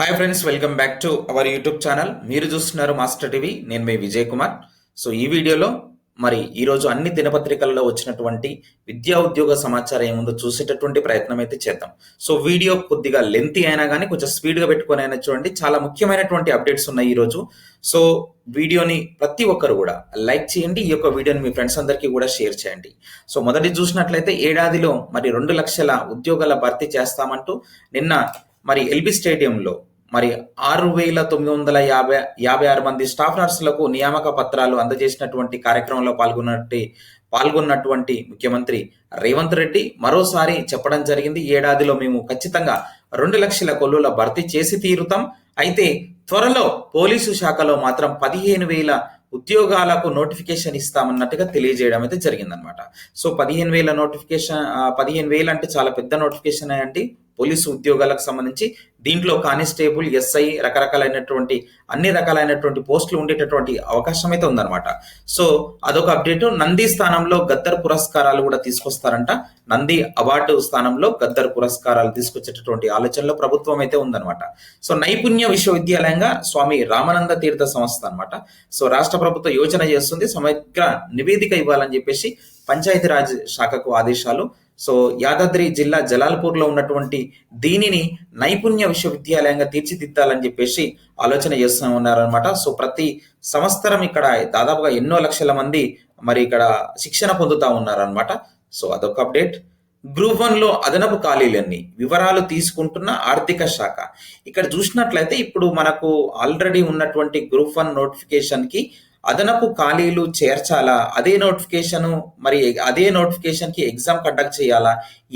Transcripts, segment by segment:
Hi friends welcome back to our YouTube channel మీరు చూస్తున్నారు master TV నేను మీ Vijay Kumar. So ఈ వీడియోలో మరి ఈరోజు అన్ని దినపత్రికల్లో వచ్చినటువంటి విద్యా ఉద్యోగ సమాచారం ఏముందో చూసేటటువంటి ప్రయత్నం అయితే చేద్దాం. సో వీడియో కొద్దిగా లెంతీ అయినా కానీ కొంచెం స్పీడ్గా పెట్టుకొని అయినా చూడండి. చాలా ముఖ్యమైనటువంటి అప్డేట్స్ ఉన్నాయి ఈరోజు సో వీడియోని ప్రతి ఒక్కరు కూడా లైక్ చేయండి. ఈ యొక్క వీడియోని మీ ఫ్రెండ్స్ అందరికీ కూడా షేర్ చేయండి. సో మొదటి చూసినట్లయితే ఏడాదిలో మరి రెండు లక్షల ఉద్యోగాల భర్తీ చేస్తామంటూ నిన్న మరి ఎల్బీ స్టేడియంలో మరి ఆరు వేల తొమ్మిది వందల యాభై యాభై ఆరు మంది స్టాఫ్ నర్సులకు నియామక పత్రాలు అందజేసినటువంటి కార్యక్రమంలో పాల్గొన్నట్టు పాల్గొన్నటువంటి ముఖ్యమంత్రి రేవంత్ రెడ్డి మరోసారి చెప్పడం జరిగింది. ఏడాదిలో మేము ఖచ్చితంగా రెండు లక్షల కొల్లుల భర్తీ చేసి తీరుతాం. అయితే త్వరలో పోలీసు శాఖలో మాత్రం పదిహేను వేల ఉద్యోగాలకు నోటిఫికేషన్ ఇస్తామన్నట్టుగా తెలియజేయడం అయితే జరిగిందనమాట సో పదిహేను వేల నోటిఫికేషన్ పదిహేను వేలు అంటే చాలా పెద్ద నోటిఫికేషన్ అండి. పోలీసు ఉద్యోగాలకు సంబంధించి దీంట్లో కానిస్టేబుల్ ఎస్ఐ రకరకాలైనటువంటి అన్ని రకాలైనటువంటి పోస్టులు ఉండేటటువంటి అవకాశం అయితే ఉందన్నమాట. సో అదొక అప్డేట్. నంది స్థానంలో గద్దర్ పురస్కారాలు కూడా తీసుకొస్తారంట. నంది అవార్డు స్థానంలో గద్దర్ పురస్కారాలు తీసుకొచ్చేటటువంటి ఆలోచనలో ప్రభుత్వం అయితే ఉందన్నమాట. సో నైపుణ్య విశ్వవిద్యాలయంగా స్వామి రామానంద తీర్థ సంస్థ అనమాట సో రాష్ట్ర ప్రభుత్వం యోచన చేస్తుంది. సమగ్ర నివేదిక ఇవ్వాలని చెప్పేసి పంచాయతీరాజ్ శాఖకు ఆదేశాలు. సో యాదాద్రి జిల్లా జలాల్పూర్లో ఉన్నటువంటి దీనిని నైపుణ్య విశ్వవిద్యాలయంగా తీర్చిదిద్దాలని చెప్పేసి ఆలోచన చేస్తూ ఉన్నారనమాట సో ప్రతి సంవత్సరం ఇక్కడ దాదాపుగా ఎన్నో లక్షల మంది మరి ఇక్కడ శిక్షణ పొందుతా ఉన్నారనమాట సో అదొక అప్డేట్. గ్రూప్ వన్లో అదనపు ఖాళీలన్నీ వివరాలు తీసుకుంటున్న ఆర్థిక శాఖ. ఇక్కడ చూసినట్లయితే ఇప్పుడు మనకు ఆల్రెడీ ఉన్నటువంటి గ్రూప్ వన్ నోటిఫికేషన్కి అదనపు ఖాళీలు చేర్చాలా? అదే నోటిఫికేషన్ మరి అదే నోటిఫికేషన్కి ఎగ్జామ్ కండక్ట్ చేయాలా?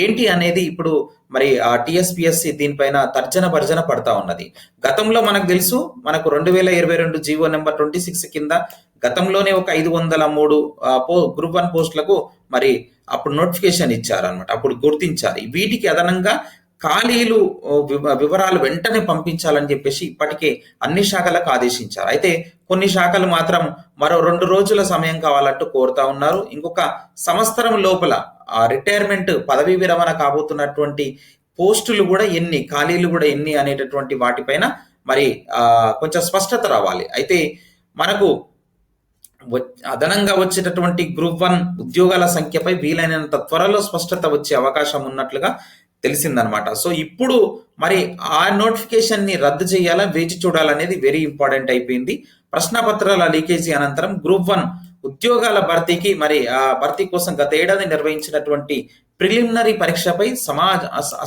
ఏంటి అనేది ఇప్పుడు మరి ఆ టిఎస్పిఎస్సి దీనిపైన తర్జన భర్జన పడతా ఉన్నది. గతంలో మనకు తెలుసు మనకు రెండు వేల ఇరవై రెండు జీవో నెంబర్ ట్వంటీ సిక్స్ కింద గతంలోనే ఒక ఐదు వందల మూడు పో గ్రూప్ వన్ పోస్టులకు మరి అప్పుడు నోటిఫికేషన్ ఇచ్చారనమాట అప్పుడు గుర్తించాలి. వీటికి అదనంగా ఖాళీలు వివరాలు వెంటనే పంపించాలని చెప్పేసి ఇప్పటికే అన్ని శాఖలకు ఆదేశించారు. అయితే కొన్ని శాఖలు మాత్రం మరో రెండు రోజుల సమయం కావాలంటూ కోరుతా ఉన్నారు. ఇంకొక సంవత్సరం లోపల రిటైర్మెంట్ పదవీ విరమణ కాబోతున్నటువంటి పోస్టులు కూడా ఎన్ని ఖాళీలు కూడా ఎన్ని అనేటటువంటి వాటిపైన మరి ఆ, కొంచెం స్పష్టత రావాలి. అయితే మనకు వ- అదనంగా వచ్చేటటువంటి గ్రూప్ వన్ ఉద్యోగాల సంఖ్యపై వీలైనంత త్వరలో స్పష్టత వచ్చే అవకాశం ఉన్నట్లుగా తెలిసిందనమాట. సో ఇప్పుడు మరి ఆ నోటిఫికేషన్ని రద్దు చేయాలా వేచి చూడాలనేది వెరీ ఇంపార్టెంట్ అయిపోయింది. ప్రశ్నపత్రాల లీకేజీ అనంతరం గ్రూప్ వన్ ఉద్యోగాల భర్తీకి మరి ఆ భర్తీ కోసం గత ఏడాది నిర్వహించినటువంటి ప్రిలిమినరీ పరీక్షపై సమాజ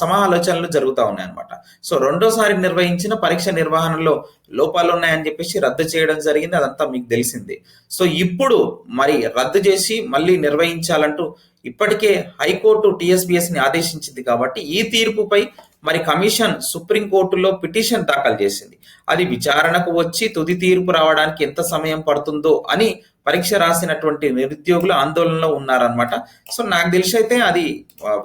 సమాలోచనలు జరుగుతూ ఉన్నాయన్నమాట. సో రెండోసారి నిర్వహించిన పరీక్ష నిర్వహణలో లోపాలు ఉన్నాయని చెప్పేసి రద్దు చేయడం జరిగింది అదంతా మీకు తెలిసింది. సో ఇప్పుడు మరి రద్దు చేసి మళ్ళీ నిర్వహించాలంటూ ఇప్పటికే హైకోర్టు టిఎస్బిఎస్ని ఆదేశించింది కాబట్టి ఈ తీర్పుపై మరి కమిషన్ సుప్రీంకోర్టులో పిటిషన్ దాఖలు చేసింది. అది విచారణకు వచ్చి తుది తీర్పు రావడానికి ఎంత సమయం పడుతుందో అని పరీక్ష రాసినటువంటి నిరుద్యోగులు ఆందోళనలో ఉన్నారనమాట సో నాకు తెలిసి అయితే అది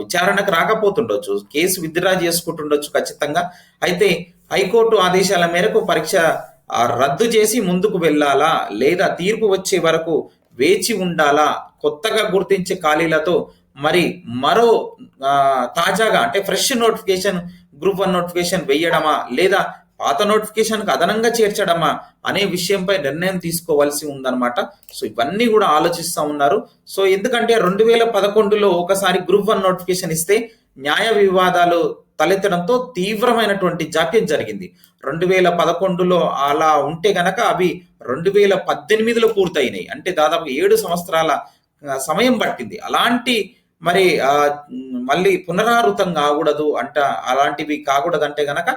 విచారణకు రాకపోతుండొచ్చు. కేసు విత్డ్రా చేసుకుంటుండొచ్చు ఖచ్చితంగా. అయితే హైకోర్టు ఆదేశాల మేరకు పరీక్ష రద్దు చేసి ముందుకు వెళ్ళాలా? లేదా తీర్పు వచ్చే వరకు వేచి ఉండాలా? కొత్తగా గుర్తించే ఖాళీలతో మరి మరో తాజాగా అంటే fresh notification group one notification వేయడమా లేదా పాత నోటిఫికేషన్కి అదనంగా చేర్చడమా అనే విషయంపై నిర్ణయం తీసుకోవాల్సి ఉందన్నమాట. సో ఇవన్నీ కూడా ఆలోచిస్తా ఉన్నారు. సో ఎందుకంటే రెండు వేల పదకొండులో ఒకసారి గ్రూప్ వన్ నోటిఫికేషన్ ఇస్తే న్యాయ వివాదాలు తలెత్తడంతో తీవ్రమైనటువంటి జాప్యం జరిగింది. రెండు వేల పదకొండులో అలా ఉంటే గనక అవి రెండు వేల పద్దెనిమిదిలో పూర్తయినాయి. అంటే దాదాపు ఏడు సంవత్సరాల సమయం పట్టింది. అలాంటి మరి ఆ, మళ్ళీ పునరావృతం కాకూడదు అంట అలాంటివి కాకూడదు అంటే గనక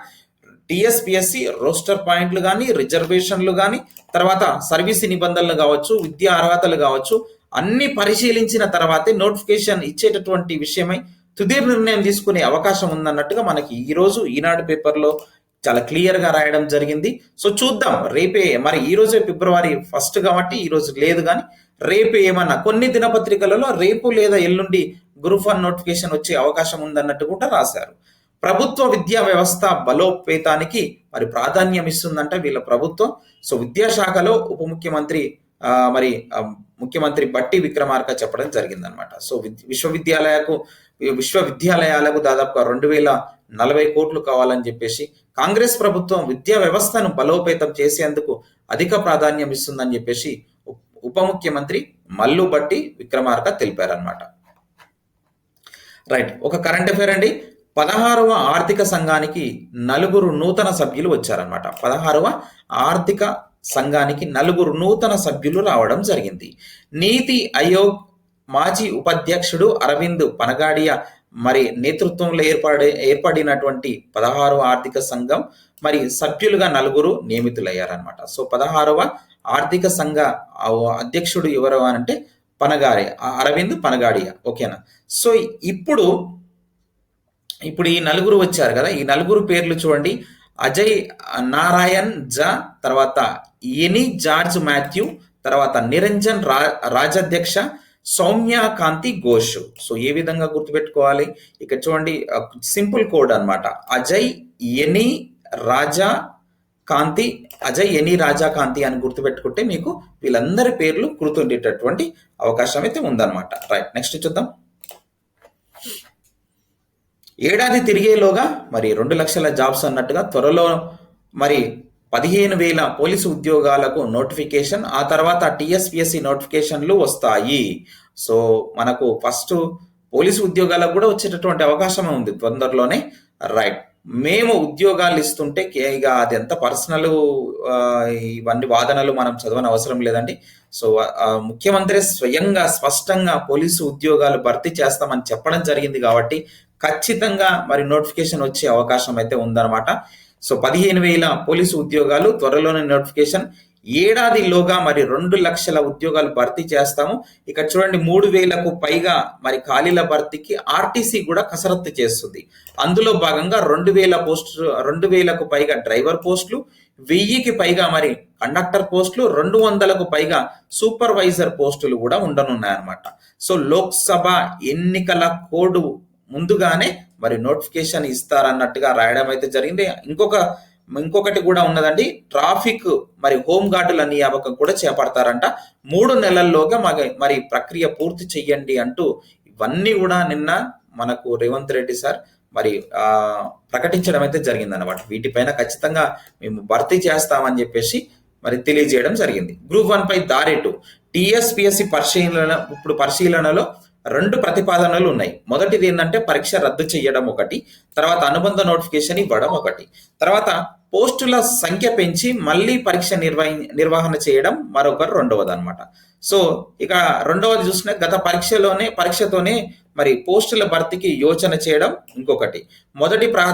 టిఎస్పిఎస్సి రోస్టర్ పాయింట్లు కానీ రిజర్వేషన్లు కానీ తర్వాత సర్వీస్ నిబంధనలు కావచ్చు విద్యా అర్హతలు కావచ్చు అన్ని పరిశీలించిన తర్వాతే నోటిఫికేషన్ ఇచ్చేటటువంటి విషయమై తుది నిర్ణయం తీసుకునే అవకాశం ఉందన్నట్టుగా మనకి ఈరోజు ఈనాడు పేపర్లో చాలా క్లియర్గా రాయడం జరిగింది. సో చూద్దాం రేపే మరి ఈరోజే ఫిబ్రవరి ఫస్ట్ కాబట్టి ఈ రోజు లేదు కానీ రేపు ఏమన్నా కొన్ని దినపత్రికలలో రేపు లేదా ఎల్లుండి గ్రూప్ వన్ నోటిఫికేషన్ వచ్చే అవకాశం ఉందన్నట్టు కూడా రాశారు. ప్రభుత్వ విద్యా వ్యవస్థ బలోపేతానికి మరి ప్రాధాన్యం ఇస్తుందంట వీళ్ళ ప్రభుత్వం. సో విద్యాశాఖలో ఉప ముఖ్యమంత్రి మరి ముఖ్యమంత్రి బట్టి విక్రమార్క చెప్పడం జరిగిందనమాట సో విశ్వవిద్యాలయకు విశ్వవిద్యాలయాలకు దాదాపుగా రెండు వేల నలభై కోట్లు కావాలని చెప్పేసి కాంగ్రెస్ ప్రభుత్వం విద్యా వ్యవస్థను బలోపేతం చేసేందుకు అధిక ప్రాధాన్యం ఇస్తుందని చెప్పేసి ఉప ముఖ్యమంత్రి మల్లుబట్టి విక్రమార్క తెలిపారనమాట రైట్ ఒక కరెంట్ అఫేర్ అండి. పదహారవ ఆర్థిక సంఘానికి నలుగురు నూతన సభ్యులు వచ్చారనమాట పదహారవ ఆర్థిక సంఘానికి నలుగురు నూతన సభ్యులు రావడం జరిగింది. నీతి ఆయోగ్ మాజీ ఉపాధ్యక్షుడు అరవింద్ పనగాడియా మరి నేతృత్వంలో ఏర్పడే ఏర్పడినటువంటి పదహారవ ఆర్థిక సంఘం మరి సభ్యులుగా నలుగురు నియమితులయ్యారనమాట సో పదహారవ ఆర్థిక సంఘ అధ్యక్షుడు ఎవరు అని అంటే పనగారి అరవింద్ పనగాడియా. ఓకేనా? సో ఇప్పుడు ఇప్పుడు ఈ నలుగురు వచ్చారు కదా ఈ నలుగురు పేర్లు చూడండి. అజయ్ నారాయణ్ జా తర్వాత ఎని జార్జ్ మాథ్యూ తర్వాత నిరంజన్ రా రాజాధ్యక్ష సౌమ్య కాంతి ఘోష్. సో ఏ విధంగా గుర్తుపెట్టుకోవాలి? ఇక్కడ చూడండి సింపుల్ కోడ్ అన్నమాట. అజయ్ ఎని రాజా కాంతి అజయ్ ఎనీ రాజా కాంతి అని గుర్తుపెట్టుకుంటే మీకు వీళ్ళందరి పేర్లు గుర్తుండేటటువంటి అవకాశం అయితే ఉందన్నమాట. రైట్ నెక్స్ట్ చూద్దాం. ఏడాది తిరిగేలోగా మరి రెండు లక్షల జాబ్స్ అన్నట్టుగా త్వరలో మరి పదిహేను వేల పోలీసు ఉద్యోగాలకు నోటిఫికేషన్ ఆ తర్వాత టీఎస్పిఎస్సి నోటిఫికేషన్లు వస్తాయి. సో మనకు ఫస్ట్ పోలీసు ఉద్యోగాలకు కూడా వచ్చేటటువంటి అవకాశం ఉంది తొందరలోనే. రైట్ మేము ఉద్యోగాలు ఇస్తుంటే కే- ఇక అది ఎంత పర్సనల్ ఇవన్నీ వాదనలు మనం చదవని అవసరం లేదండి. సో ముఖ్యమంత్రి స్వయంగా స్పష్టంగా పోలీసు ఉద్యోగాలు భర్తీ చేస్తామని చెప్పడం జరిగింది కాబట్టి ఖచ్చితంగా మరి నోటిఫికేషన్ వచ్చే అవకాశం అయితే ఉందన్నమాట. సో పదిహేను వేల పోలీసు ఉద్యోగాలు త్వరలోనే నోటిఫికేషన్ ఏడాదిలోగా మరి రెండు లక్షల ఉద్యోగాలు భర్తీ చేస్తాము. ఇక్కడ చూడండి మూడు వేలకు పైగా మరి ఖాళీల భర్తీకి ఆర్టీసీ కూడా కసరత్తు చేస్తుంది. అందులో భాగంగా రెండు వేల పోస్ట్ రెండు వేలకు పైగా డ్రైవర్ పోస్టులు వెయ్యికి పైగా మరి కండక్టర్ పోస్టులు రెండు వందలకు పైగా సూపర్వైజర్ పోస్టులు కూడా ఉండనున్నాయన్నమాట. సో లోక్సభ ఎన్నికల కోడ్ ముందుగానే మరి నోటిఫికేషన్ ఇస్తారన్నట్టుగా రాయడం అయితే జరిగింది. ఇంకొక ఇంకొకటి కూడా ఉన్నదండి. ట్రాఫిక్ మరి హోమ్ గార్డుల నియామకం కూడా చేపడతారంట. మూడు నెలల్లోగా మగ మరి ప్రక్రియ పూర్తి చెయ్యండి అంటూ ఇవన్నీ కూడా నిన్న మనకు రేవంత్ రెడ్డి సార్ మరి ఆ, ప్రకటించడం అయితే జరిగింది అనమాట వీటిపైన ఖచ్చితంగా మేము భర్తీ చేస్తామని చెప్పేసి మరి తెలియజేయడం జరిగింది. గ్రూప్ వన్ పై దారేటు. టిఎస్పిఎస్సి పరిశీలన ఇప్పుడు పరిశీలనలో రెండు ప్రతిపాదనలు ఉన్నాయి. మొదటిది ఏంటంటే పరీక్ష రద్దు చేయడం ఒకటి తర్వాత అనుబంధ నోటిఫికేషన్ ఇవ్వడం ఒకటి. తర్వాత పోస్టుల సంఖ్య పెంచి మళ్ళీ పరీక్ష నిర్వహి నిర్వహణ చేయడం మరొకరు రెండవది అనమాట సో ఇక రెండవది చూసిన గత పరీక్షలోనే పరీక్షతోనే మరి పోస్టుల భర్తీకి యోచన చేయడం ఇంకొకటి. మొదటి ప్రా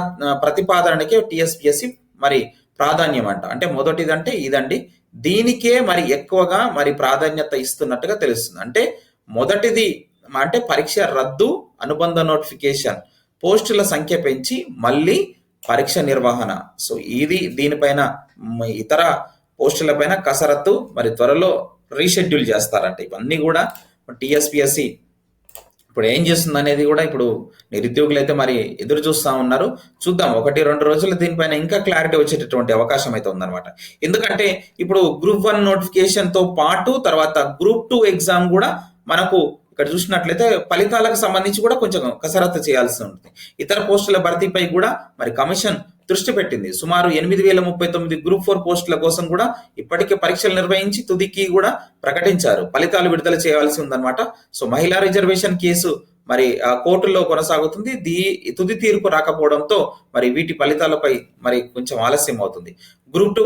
ప్రతిపాదనకే టిఎస్పిఎస్సి మరి ప్రాధాన్యం అంట. అంటే మొదటిదంటే ఇదండి. దీనికే మరి ఎక్కువగా మరి ప్రాధాన్యత ఇస్తున్నట్టుగా తెలుస్తుంది. అంటే మొదటిది అంటే పరీక్ష రద్దు అనుబంధ నోటిఫికేషన్ పోస్టుల సంఖ్య పెంచి మళ్ళీ పరీక్ష నిర్వహణ. సో ఇది దీనిపైన ఇతర పోస్టుల పైన కసరత్తు మరి త్వరలో రీషెడ్యూల్ చేస్తారంట. ఇవన్నీ కూడా టిఎస్పిఎస్సి ఇప్పుడు ఏం చేస్తుంది అనేది కూడా ఇప్పుడు నిరుద్యోగులు అయితే మరి ఎదురు చూస్తా ఉన్నారు. చూద్దాం ఒకటి రెండు రోజులు దీనిపైన ఇంకా క్లారిటీ వచ్చేటటువంటి అవకాశం అయితే ఉందన్నమాట. ఎందుకంటే ఇప్పుడు గ్రూప్ వన్ నోటిఫికేషన్తో పాటు తర్వాత గ్రూప్ టూ ఎగ్జామ్ కూడా మనకు ఇక్కడ చూసినట్లయితే ఫలితాలకు సంబంధించి కూడా కొంచెం కసరత్తు చేయాల్సి ఉంటుంది. ఇతర పోస్టుల భర్తీపై కూడా మరి కమిషన్ దృష్టి పెట్టింది. సుమారు ఎనిమిది వేల ముప్పై తొమ్మిది గ్రూప్ ఫోర్ పోస్టుల కోసం కూడా ఇప్పటికే పరీక్షలు నిర్వహించి తుదికి కూడా ప్రకటించారు. ఫలితాలు విడుదల చేయాల్సి ఉందన్నమాట. సో మహిళా రిజర్వేషన్ కేసు మరి కోర్టులో కొనసాగుతుంది. దీ తుది తీర్పు రాకపోవడంతో మరి వీటి ఫలితాలపై మరి కొంచెం ఆలస్యం అవుతుంది. గ్రూప్ టూ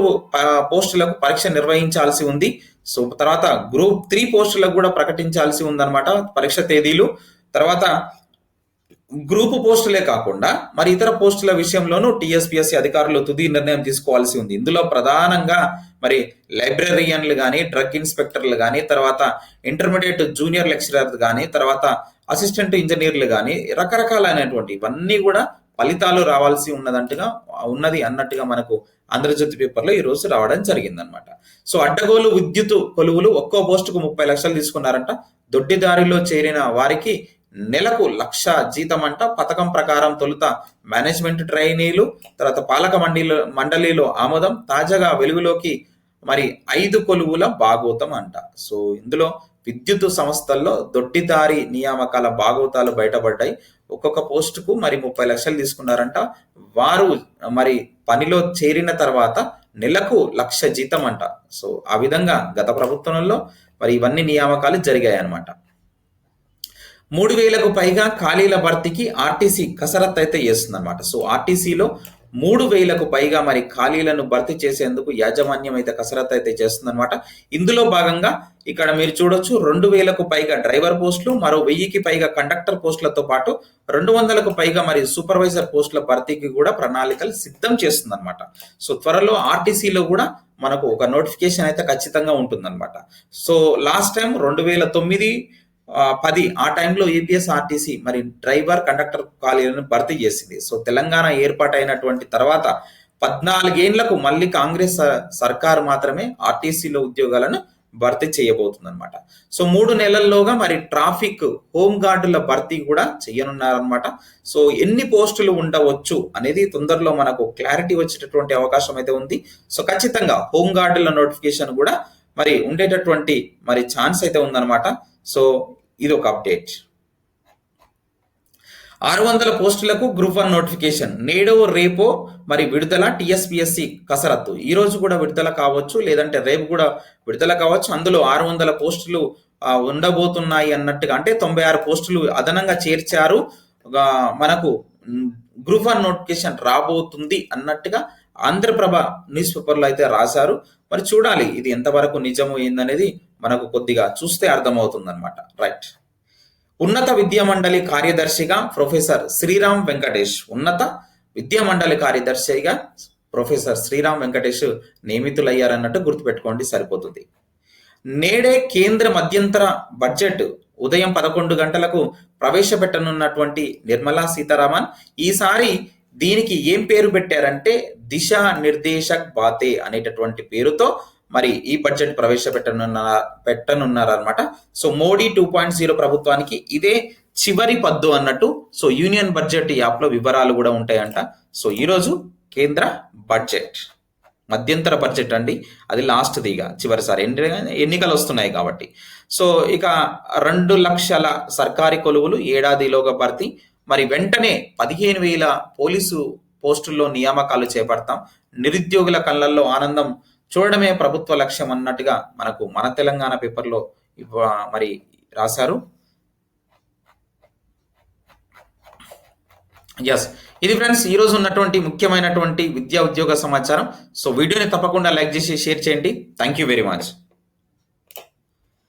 పోస్టులకు పరీక్ష నిర్వహించాల్సి ఉంది. సో తర్వాత గ్రూప్ త్రీ పోస్టులకు కూడా ప్రకటించాల్సి ఉందన్నమాట పరీక్ష తేదీలు. తర్వాత గ్రూప్ పోస్టులే కాకుండా మరి ఇతర పోస్టుల విషయంలోనూ టీఎస్పీఎస్సీ అధికారులు తుది నిర్ణయం తీసుకోవాల్సి ఉంది. ఇందులో ప్రధానంగా మరి లైబ్రరీయన్లు కానీ డ్రగ్ ఇన్స్పెక్టర్లు కానీ తర్వాత ఇంటర్మీడియట్ జూనియర్ లెక్చరర్ కానీ తర్వాత అసిస్టెంట్ ఇంజనీర్లు కానీ రకరకాలైనటువంటి ఇవన్నీ కూడా ఫలితాలు రావాల్సి ఉన్నదంటగా ఉన్నది అన్నట్టుగా మనకు ఆంధ్రజ్యోతి పేపర్లో ఈ రోజు రావడం జరిగిందనమాట సో అడ్డగోలు విద్యుత్ కొలువులు ఒక్కో పోస్టుకు ముప్పై లక్షలు తీసుకున్నారంట. దొడ్డిదారిలో చేరిన వారికి నెలకు లక్ష జీతం అంట పథకం ప్రకారం తొలుత మేనేజ్మెంట్ ట్రైనీలు తర్వాత పాలక మండలిలో మండలిలో ఆమోదం తాజాగా వెలుగులోకి మరి ఐదు కొలువుల భాగోతం అంట సో ఇందులో విద్యుత్ సంస్థల్లో దొడ్డిదారి నియామకాల భాగోతాలు బయటపడ్డాయి. ఒక్కొక్క పోస్టుకు మరి ముప్పై లక్షలు తీసుకున్నారంట. వారు మరి పనిలో చేరిన తర్వాత నెలకు లక్ష జీతం అంట సో ఆ విధంగా గత ప్రభుత్వంలో మరి ఇవన్నీ నియామకాలు జరిగాయి అన్నమాట మూడు వేలకు పైగా ఖాళీల భర్తీకి ఆర్టీసీ కసరత్తు అయితే చేస్తుంది అనమాట సో ఆర్టీసీలో మూడు వేలకు పైగా మరి ఖాళీలను భర్తీ చేసేందుకు యాజమాన్యం అయితే కసరత్తు అయితే చేస్తుందన్నమాట. ఇందులో భాగంగా ఇక్కడ మీరు చూడొచ్చు రెండు వేలకు పైగా డ్రైవర్ పోస్టులు మరో వెయ్యికి పైగా కండక్టర్ పోస్టులతో పాటు రెండు వందలకు పైగా మరి సూపర్వైజర్ పోస్టుల భర్తీకి కూడా ప్రణాళికలు సిద్ధం చేస్తుందన్నమాట. సో త్వరలో ఆర్టీసీలో కూడా మనకు ఒక నోటిఫికేషన్ అయితే ఖచ్చితంగా ఉంటుందన్నమాట. సో లాస్ట్ టైం రెండు వేల తొమ్మిది పది ఆ టైంలో ఏపీఎస్ ఆర్టీసీ మరి డ్రైవర్ కండక్టర్ ఖాళీలను భర్తీ చేసింది. సో తెలంగాణ ఏర్పాటైనటువంటి తర్వాత పద్నాలుగేండ్లకు మళ్ళీ కాంగ్రెస్ స- సర్కార్ మాత్రమే ఆర్టీసీలో ఉద్యోగాలను భర్తీ చేయబోతుంది అనమాట సో మూడు నెలల్లోగా మరి ట్రాఫిక్ హోమ్ గార్డుల భర్తీ కూడా చేయనున్నారనమాట సో ఎన్ని పోస్టులు ఉండవచ్చు అనేది తొందరలో మనకు క్లారిటీ వచ్చేటటువంటి అవకాశం అయితే ఉంది. సో ఖచ్చితంగా హోమ్ గార్డుల నోటిఫికేషన్ కూడా మరి ఉండేటటువంటి మరి ఛాన్స్ అయితే ఉందన్నమాట. సో ఇది ఒక అప్డేట్. ఆరు వందల పోస్టులకు గ్రూప్ వన్ నోటిఫికేషన్. నేడో రేపో మరి విడుదల టిఎస్పిఎస్సి కసరత్తు. ఈ రోజు కూడా విడుదల కావచ్చు లేదంటే రేపు కూడా విడుదల కావచ్చు. అందులో ఆరు వందల పోస్టులు ఉండబోతున్నాయి అన్నట్టుగా అంటే తొంభై ఆరు పోస్టులు అదనంగా చేర్చారు. మనకు గ్రూప్ వన్ నోటిఫికేషన్ రాబోతుంది అన్నట్టుగా ఆంధ్రప్రభ న్యూస్ పేపర్లో అయితే రాశారు. మరి చూడాలి ఇది ఎంతవరకు నిజము ఏందనేది మనకు కొద్దిగా చూస్తే అర్థమవుతుంది అనమాట రైట్ ఉన్నత విద్యా మండలి కార్యదర్శిగా ప్రొఫెసర్ శ్రీరామ్ వెంకటేష్ ఉన్నత విద్యా మండలి కార్యదర్శిగా ప్రొఫెసర్ శ్రీరామ్ వెంకటేష్ నియమితులయ్యారన్నట్టు గుర్తుపెట్టుకోండి సరిపోతుంది. నేడే కేంద్ర మధ్యంతర బడ్జెట్ ఉదయం పదకొండు గంటలకు ప్రవేశపెట్టనున్నటువంటి నిర్మలా సీతారామన్ ఈసారి దీనికి ఏం పేరు పెట్టారంటే దిశ నిర్దేశక్ బాతే అనేటటువంటి పేరుతో మరి ఈ బడ్జెట్ ప్రవేశపెట్టనున్న పెట్టనున్నారనమాట so Modi two point zero ప్రభుత్వానికి ఇదే చివరి పద్దు అన్నట్టు సో యూనియన్ బడ్జెట్ యాప్లో వివరాలు కూడా ఉంటాయంట. సో ఈరోజు కేంద్ర బడ్జెట్ మధ్యంతర బడ్జెట్ అండి. అది లాస్ట్ ఇక చివరిసారి. ఎన్నికలు వస్తున్నాయి కాబట్టి. సో ఇక రెండు లక్షల సర్కారీ కొలువులు ఏడాదిలోగా భర్తీ. మరి వెంటనే పదిహేను వేల పోలీసు పోస్టుల్లో నియామకాలు చేపడతాం. నిరుద్యోగుల కళ్ళల్లో ఆనందం చూడడమే ప్రభుత్వ లక్ష్యం అన్నట్టుగా మనకు మన తెలంగాణ పేపర్లో ఇవ్వ- మరి రాశారు. ఎస్ ఇది ఫ్రెండ్స్ ఈ రోజు ఉన్నటువంటి ముఖ్యమైనటువంటి విద్యా ఉద్యోగ సమాచారం. సో వీడియోని తప్పకుండా లైక్ చేసి షేర్ చేయండి. Thank you very much